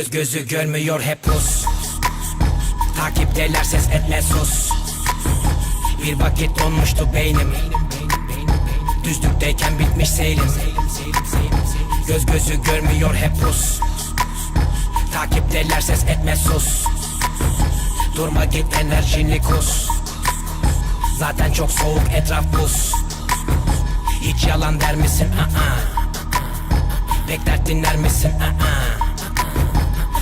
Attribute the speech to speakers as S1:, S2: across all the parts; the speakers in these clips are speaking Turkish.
S1: Göz gözü görmüyor hep pus Takipteler ses etme sus Bir vakit donmuştu beynim Düzlükteyken bitmiş seyrim Göz gözü görmüyor hep pus Takipteler ses etme sus Durma git enerjini kus Zaten çok soğuk etraf buz Hiç yalan der misin? Aa. Pek dert dinler misin? Aa.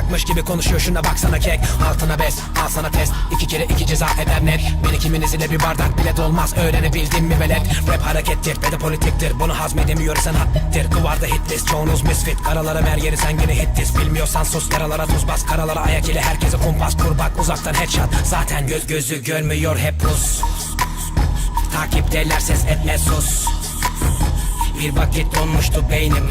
S1: anlayacakmış gibi konuşuyor. Şuna baksana kek Altına bes al sana test. İki kere iki ceza eder net. Beni kiminiz ile bir bardak bile dolmaz. Öğrenebildin mi velet? Rap harekettir ve de politiktir. Bunu hazmedemiyorsan hattir. Duvarda hit list çoğunuz misfit. Karalara ver yeri sen yine hit list Bilmiyorsan sus. Yaralara tuz bas. Karalara ayak ile herkese kumpas. Kur bak uzaktan headshot. Zaten göz gözü görmüyor hep pus. Takipteler ses etme sus. Bir vakit donmuştu beynim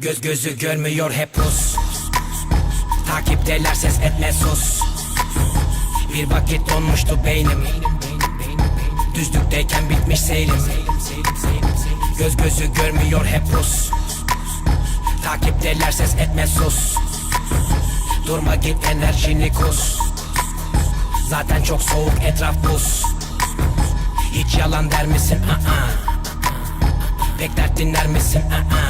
S1: Göz gözü görmüyor hep pus Takipteler ses etme sus Bir vakit donmuştu beynim Düzlükteyken bitmiş seyrim Göz gözü görmüyor hep pus Takipteler ses etme sus Durma git enerjini kus Zaten çok soğuk etraf buz Hiç yalan der misin? Aa. Pek dert dinler misin? Aa.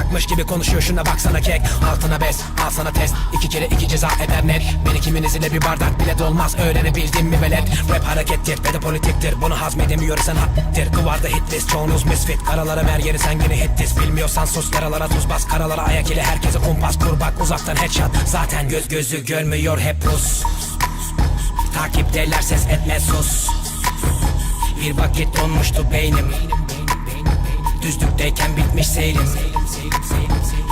S1: anlayacakmış gibi konuşuyor. Şuna baksana kek Altına bes al sana test iki kere iki ceza eder net. Beni kiminiz ile bir bardak bile dolmaz. Öğrenebildim mi velet. Rap harekettir ve de politiktir. Bunu hazmedemiyorsan haktir Kıvarda hit list çoğunuz misfit. Karalara ver yeri sen yine hit list. Bilmiyorsan sus yaralara tuz bas. Karalara ayak ile herkese kumpas kur bak. Uzaktan headshot. Zaten göz gözü görmüyor hep pus Takipteler ses etme sus. Bir vakit donmuştu beynim. Düzlükteyken bitmiş seyrim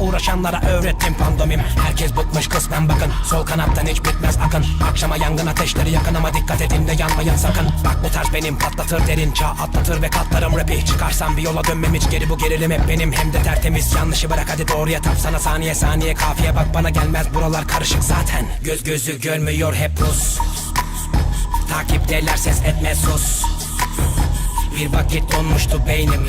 S1: uğraşanlara öğrettim pandomim. Herkes bıkmış kısmen bakın. Sol kanattan hiç bitmez akın. Akşama yangın ateşleri yakın ama dikkat edin de yanmayın sakın. Bak bu tarz benim patlatır derin. Çağ atlatır ve katlarım rapi. Çıkarsam bir yola dönmem hiç geri bu gerilim hep benim. Hem de tertemiz Yanlışı bırak hadi doğruya tap sana. Saniye saniye kafiye bak bana gelmez. Buralar karışık zaten. Göz gözü görmüyor hep pus Takipteler ses etme sus. Bir vakit donmuştu beynim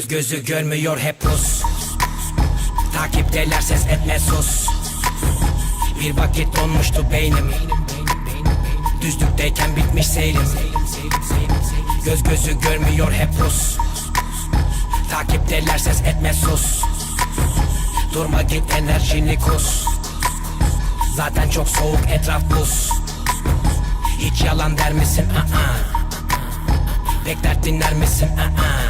S1: Göz gözü görmüyor hep pus Takipteler ses etme sus Bir vakit donmuştu beynim Düzlükteyken bitmiş seyrim Göz gözü görmüyor hep pus Takipteler ses etme sus Durma git enerjini kus Zaten çok soğuk etraf buz Hiç yalan der misin? Aa. Pek dert dinler misin? Aa.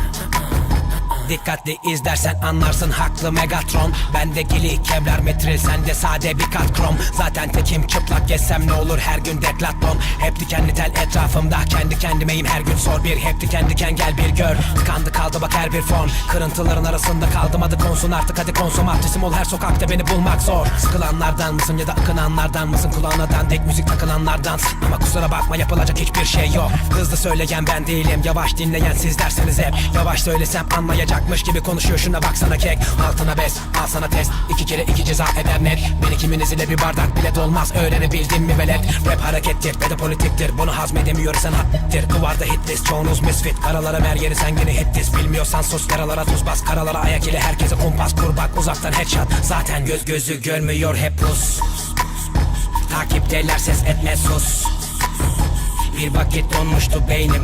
S1: Dikkatli izlersen anlarsın haklı Megatron. Bende gili kevlar metril sende sade bir kat krom. Zaten tekim çıplak gezsem ne olur her gün deklatlon Hep dikenli tel etrafımda kendi kendimeyim her gün sor bir. Hep diken diken gel bir gör Tıkandı kaldı bak her bir fon. Kırıntıların arasında kaldım adı konsun artık hadi konsumatrisim ol her sokakta beni bulmak zor. Sıkılanlardan mısın ya da akınanlardan mısın? Kulağına dandik müzik takılanlardan. Ama kusura bakma yapılacak hiçbir şey yok. Hızlı söyleyen ben değilim yavaş dinleyen sizlersiniz hep. Yavaş söylesem anlayacakmış gibi konuşuyor. Şuna baksana kek. Altına bes al sana test. İki kere iki ceza eder net. Beni kiminiz ile bir bardak bile dolmaz. Öğrenebildim mi velet? Rap harekettir ve de politiktir. Bunu hazmedemiyorsan haktir Kıvarda hit list çoğunuz misfit. Karalara ver yeri sen yine hit list. Bilmiyorsan sus yaralara tuz bas. Karalara ayak ile herkese kumpas. Kur bak uzaktan headshot. Zaten göz gözü görmüyor hep pus. Takipteler ses etme sus. Bir vakit donmuştu beynim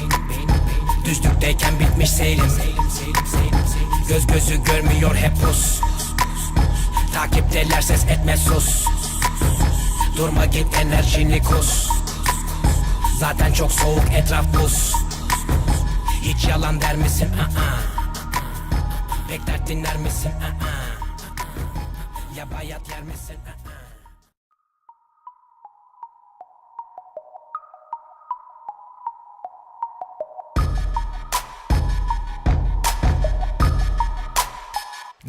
S1: Düzlükteyken bitmiş seyrim Göz gözü görmüyor hep pus Takipteler ses etme sus Durma git enerjini kus Zaten çok soğuk etraf buz Hiç yalan der misin? Aa. Pek dert dinler misin? Aa. Ya bayat yer misin? Aa.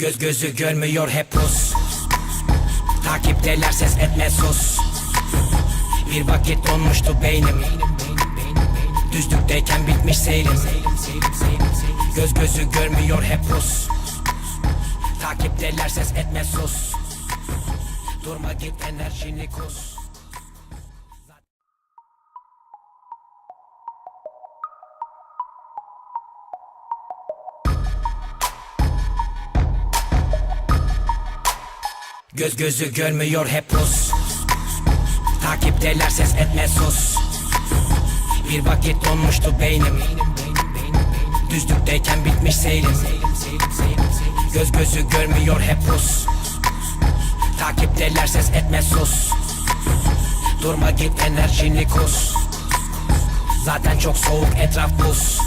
S1: Göz gözü görmüyor hep pus Takipteler ses etme sus. Bir vakit donmuştu beynim. Düzlükteyken bitmiş seyrim. Göz gözü görmüyor hep pus Takipteler ses etme sus. Durma git enerjini kus Göz gözü görmüyor hep pus Takipteler ses etme sus Bir vakit donmuştu beynim Düzlükteyken bitmiş seyrim Göz gözü görmüyor hep pus Takipteler ses etme sus Durma git enerjini kus Zaten çok soğuk etraf buz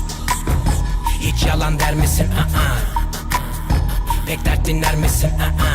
S1: Hiç yalan der misin? Aa. Pek dert dinler misin? Aa.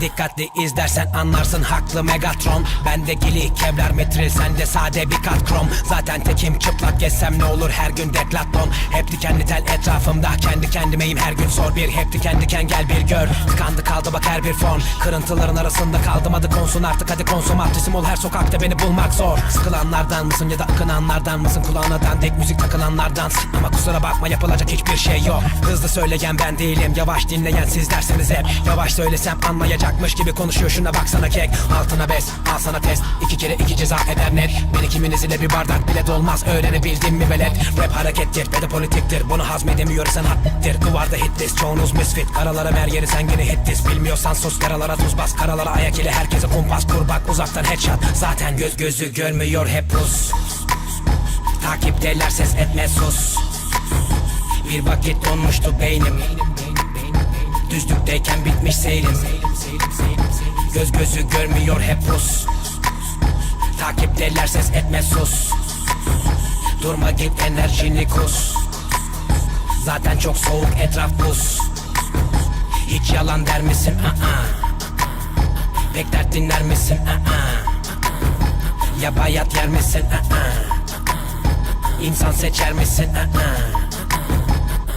S1: Dikkatli izlersen anlarsın haklı Megatron. Bende gili kevlar metril sende sade bir kat krom. Zaten tekim çıplak gezsem ne olur her gün deklaton. Hep dikenli tel etrafımda kendi kendimeyim her gün sor bir. Hep diken diken gel bir gör. Tıkandı kaldı bak her bir fon Kırıntıların arasında kaldım adı konsun artık hadi konsumatrisim ol her sokakta beni bulmak zor. Sıkılanlardan mısın ya da akınanlardan mısın? Kulağına dandik müzik takılanlardan. Ama kusura bakma yapılacak hiçbir şey yok. Hızlı söyleyen ben değilim yavaş dinleyen siz dersiniz hep. Yavaş söylesem anlayacakmış gibi konuşuyor. Şuna baksana kek. Altına bes al sana test. İki kere iki ceza eder net. Beni kiminiz ile bir bardak bile dolmaz. Öğrenebildin mi velet? Rap harekettir ve de politiktir. Bunu hazmedemiyorsan haddir Duvarda hit list çoğunuz misfit. Karalara mer yeri sen gene hit list Bilmiyorsan sus. Karalara tuz bas. Karalara ayak ile herkese kumpas. Kur bak uzaktan headshot. Zaten göz gözü görmüyor hep pus. Takipteler ses etme sus. Bir vakit donmuştu beynim. Düzlükteyken bitmiş seyrim Göz gözü görmüyor hep pus Takipteler ses etme sus Durma git enerjini kus Zaten çok soğuk etraf buz Hiç yalan der misin? Aa. Pek dert dinler misin? Aa. Ya bayat yer misin? Aa. İnsan seçer misin? Aa.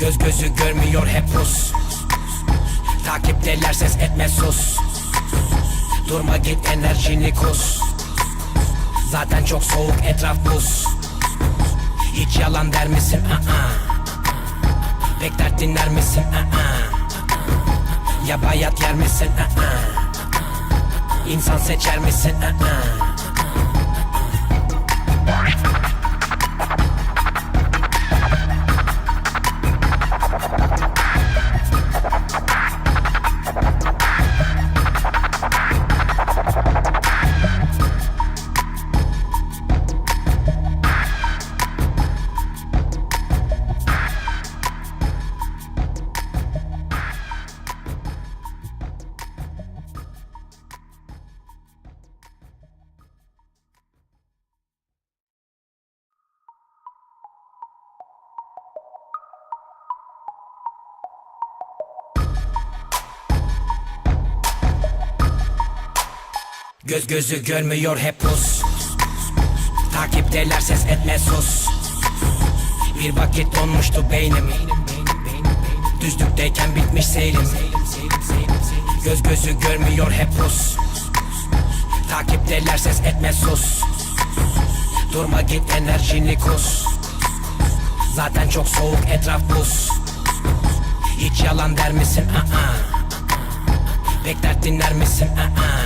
S1: Göz gözü görmüyor hep Rus Takipteler ses etme sus Durma git enerjini kus Zaten çok soğuk etraf buz Hiç yalan der misin? Aa. Pek dert dinler misin? Aa. Ya bayat yer misin? Aa. İnsan seçer misin? Aa. Göz gözü görmüyor hep pus Takipteler ses etme sus Bir vakit donmuştu beynim Düzlükteyken bitmiş seyrim Göz gözü görmüyor hep pus Takipteler ses etme sus Durma git enerjini kus Zaten çok soğuk etraf buz Hiç yalan der misin? Aa. Pek dert dinler misin? Aa.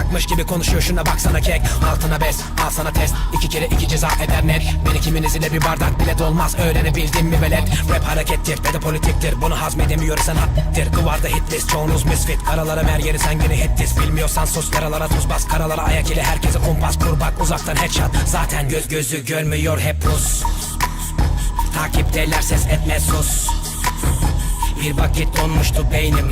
S1: anlayacakmış gibi konuşuyor. Şuna baksana kek Altına bes al sana test. İki kere iki ceza eder net. Beni kiminizin bir bardak bile dolmaz. Öğrenebildin mi velet? Rap harekettir ve de politiktir. Bunu hazmedemiyoruz sanattir Duvarda hit list çoğunuz misfit. Karalara mer yeri sen yine hit list Bilmiyorsan sus yaralara tuz bas. Karalara ayak ile herkese kumpas kur bak uzaktan headshot. Zaten göz gözü görmüyor hep pus Takipteler ses etme sus. Bir vakit donmuştu beynim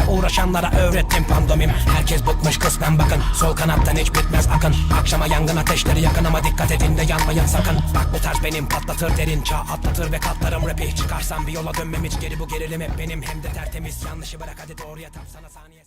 S1: benle uğraşanlara öğrettim pandomim. Herkes bıkmış kısmen bakın. Sol kanattan hiç bitmez akın. Akşama yangın ateşleri yakın ama dikkat edin de yanmayın sakın. Bak bu tarz benim patlatır derin çağ atlatır ve katlarım rapi. Çıkarsam bir yola dönmem hiç geri bu gerilim hep benim. Hem de tertemiz yanlışı bırak hadi doğruya tam sana saniye